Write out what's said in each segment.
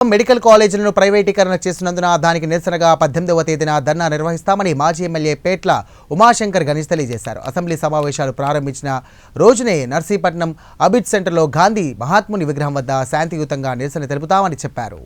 Medical కాలేజీలను ప్రైవేటీకరణ చేసినందున దానికి నిరసనగా పద్దెనిమిదవ తేదీన ధర్నా నిర్వహిస్తామని మాజీ ఎమ్మెల్యే పేట్ల ఉమాశంకర్ గణేష్ తెలియజేశారు. అసెంబ్లీ సమావేశాలు ప్రారంభించిన రోజునే నర్సీపట్నం అబిడ్ సెంటర్లో గాంధీ మహాత్ముని విగ్రహం వద్ద శాంతియుతంగా నిరసన తెలుపుతామని చెప్పారు.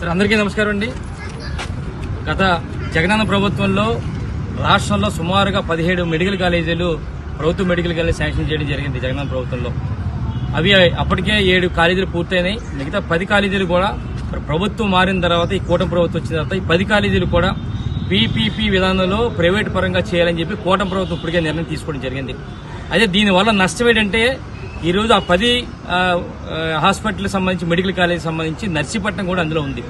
సార్ అందరికీ నమస్కారం అండి. గత జగనన్న ప్రభుత్వంలో రాష్ట్రంలో సుమారుగా పదిహేడు మెడికల్ కాలేజీలు ప్రభుత్వ మెడికల్ కాలేజీ శాంక్షన్ చేయడం జరిగింది జగనన్న ప్రభుత్వంలో. అవి అప్పటికే ఏడు కాలేజీలు పూర్తయినాయి. మిగతా పది కాలేజీలు కూడా ప్రభుత్వం మారిన తర్వాత ఈ కూటమి ప్రభుత్వం వచ్చిన తర్వాత ఈ పది కాలేజీలు కూడా పీపీపీ విధానంలో ప్రైవేట్ పరంగా చేయాలని చెప్పి కూటమి ప్రభుత్వం ఇప్పటికే నిర్ణయం తీసుకోవడం జరిగింది. అయితే దీనివల్ల నష్టం ఏంటంటే ఈరోజు ఆ పది హాస్పిటల్కి హాస్పిటల్ సంబంధించి మెడికల్ కాలేజ్ సంబంధించి నర్సీపట్నం కూడా అందులో ఉంది.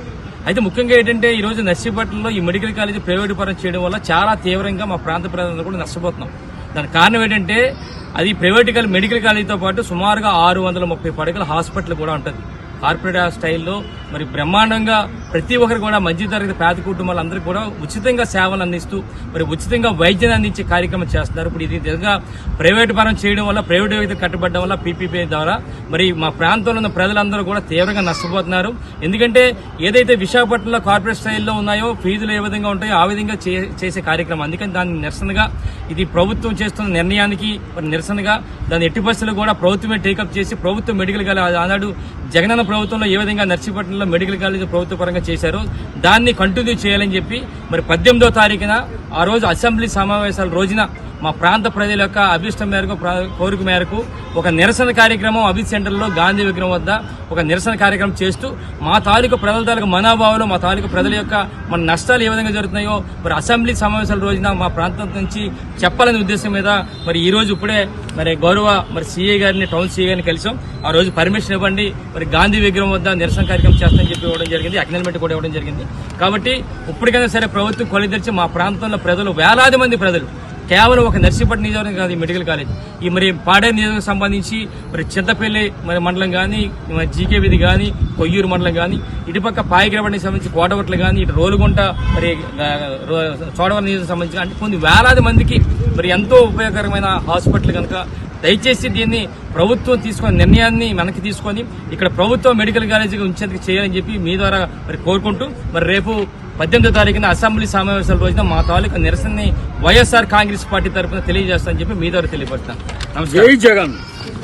అయితే ముఖ్యంగా ఏంటంటే ఈరోజు నర్సీపట్నంలో ఈ మెడికల్ కాలేజీ ప్రైవేట్ పరం చేయడం వల్ల చాలా తీవ్రంగా మా ప్రాంత ప్రజలందరూ కూడా నష్టపోతున్నాం. దానికి కారణం ఏంటంటే అది ప్రైవేట్ మెడికల్ కాలేజీతో పాటు సుమారుగా ఆరు వందల ముప్పై పడకల హాస్పిటల్ కూడా ఉంటుంది. కార్పొరేట్ స్టైల్లో మరి బ్రహ్మాండంగా ప్రతి ఒక్కరు కూడా మధ్యతరగతి పేద కుటుంబాలందరికీ కూడా ఉచితంగా సేవలు అందిస్తూ మరి ఉచితంగా వైద్యం అందించే కార్యక్రమం చేస్తున్నారు. ఇప్పుడు ఇది నిజంగా ప్రైవేట్ పరం చేయడం వల్ల ప్రైవేట్ వ్యక్తి కట్టబడడం వల్ల పీపీపీ ద్వారా మరి మా ప్రాంతంలో ఉన్న ప్రజలందరూ కూడా తీవ్రంగా నష్టపోతున్నారు. ఎందుకంటే ఏదైతే విశాఖపట్నంలో కార్పొరేట్ స్టైల్లో ఉన్నాయో ఫీజులు ఏ విధంగా ఉంటాయో ఆ విధంగా చే- చేసే కార్యక్రమం. అందుకని దాన్ని నిరసనగా ఇది ప్రభుత్వం చేస్తున్న నిర్ణయానికి మరి నిరసనగా దాని ఎట్టి పరిస్థితుల్లో కూడా ప్రభుత్వమే టేకప్ చేసి ప్రభుత్వం మెడికల్ గల ఆనాడు జగనన్న ప్రభుత్వంలో ఏ విధంగా నర్సీపట్నంలో మెడికల్ కాలేజ్ ప్రభుత్వ పరంగా చేశారో దాన్ని కంటిన్యూ చేయాలని చెప్పి మరి పద్దెనిమిదో తారీఖున ఆ రోజు అసెంబ్లీ సమావేశాల రోజున మా ప్రాంత ప్రజల యొక్క అభిష్టం మేరకు ప్ర- కోరిక మేరకు ఒక నిరసన కార్యక్రమం అభిత్ సెంటర్లో గాంధీ విగ్రహం వద్ద ఒక నిరసన కార్యక్రమం చేస్తూ మా తాలూకు ప్రజల తాలూకు మనోభావాలు మా తాలూకు ప్రజల యొక్క మన నష్టాలు ఏ విధంగా జరుగుతున్నాయో మరి అసెంబ్లీ సమావేశాల రోజున మా ప్రాంతం నుంచి చెప్పాలనే ఉద్దేశం మీద మరి ఈ రోజు ఇప్పుడే మరి గౌరవ మరి సీఏ గారిని టౌన్ సీఏ గారిని కలిసాం. ఆ రోజు పర్మిషన్ ఇవ్వండి మరి గాంధీ విగ్రహం వద్ద నిరసన కార్యక్రమం చేస్తామని చెప్పి ఇవ్వడం జరిగింది అగ్నల్మెంట్ కూడా ఇవ్వడం జరిగింది. కాబట్టి ఇప్పటికైనా సరే ప్రభుత్వం కొలిదర్చి మా ప్రాంతంలో ప్రజలు వేలాది మంది ప్రజలు కేవలం ఒక నర్సీపట్నం నియోజకవర్గం కాదు ఈ మెడికల్ కాలేజ్. ఈ మరి పాడే నియోజకవర్గం సంబంధించి మరి చింతపల్లి మరి మండలం కానీ జీకే విధి కానీ కొయ్యూరు మండలం కానీ ఇటుపక్క పాయకిరపడికి సంబంధించి కోటవట్లు కానీ ఇటు రోలుగుంట మరి చోడవరం నియోజకవర్గం సంబంధించి అంటే కొన్ని వేలాది మందికి మరి ఎంతో ఉపయోగకరమైన హాస్పిటల్ కనుక దయచేసి దీన్ని ప్రభుత్వం తీసుకున్న నిర్ణయాన్ని మనకి తీసుకొని ఇక్కడ ప్రభుత్వం మెడికల్ కాలేజీగా ఉంచేందుకు చేయాలని చెప్పి మీ ద్వారా మరి కోరుకుంటూ మరి రేపు పద్దెనిమిదో తారీఖున అసెంబ్లీ సమావేశాల రోజున మా తాలూకా నిరసనని వైఎస్ఆర్ కాంగ్రెస్ పార్టీ తరఫున తెలియజేస్తానని చెప్పి మీ ద్వారా తెలియపడతాను నమస్కారం. జగన్.